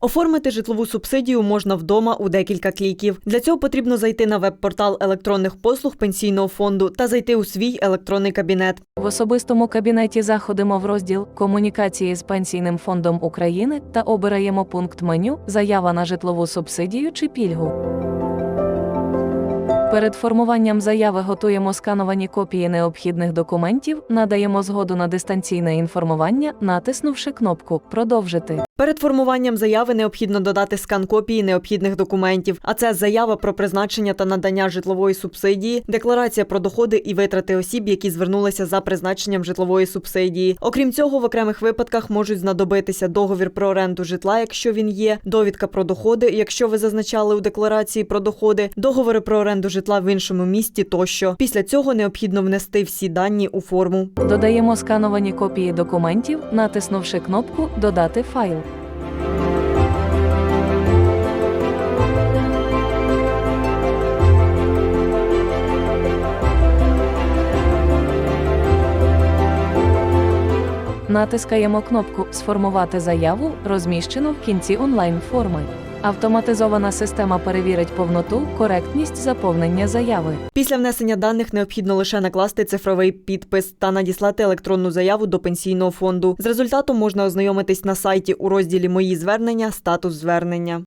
Оформити житлову субсидію можна вдома у декілька кліків. Для цього потрібно зайти на веб-портал електронних послуг пенсійного фонду та зайти у свій електронний кабінет. В особистому кабінеті заходимо в розділ Комунікації з Пенсійним фондом України та обираємо пункт меню Заява на житлову субсидію чи пільгу. Перед формуванням заяви готуємо скановані копії необхідних документів, надаємо згоду на дистанційне інформування, натиснувши кнопку Продовжити. Перед формуванням заяви необхідно додати скан копії необхідних документів, а це заява про призначення та надання житлової субсидії, декларація про доходи і витрати осіб, які звернулися за призначенням житлової субсидії. Окрім цього, в окремих випадках можуть знадобитися договір про оренду житла, якщо він є, довідка про доходи, якщо ви зазначали у декларації про доходи, договори про оренду житла в іншому місті тощо. Після цього необхідно внести всі дані у форму. Додаємо скановані копії документів, натиснувши кнопку Додати файл. Натискаємо кнопку Сформувати заяву, розміщену в кінці онлайн-форми. Автоматизована система перевірить повноту, коректність заповнення заяви. Після внесення даних необхідно лише накласти цифровий підпис та надіслати електронну заяву до пенсійного фонду. З результатом можна ознайомитись на сайті у розділі Мої звернення, статус звернення.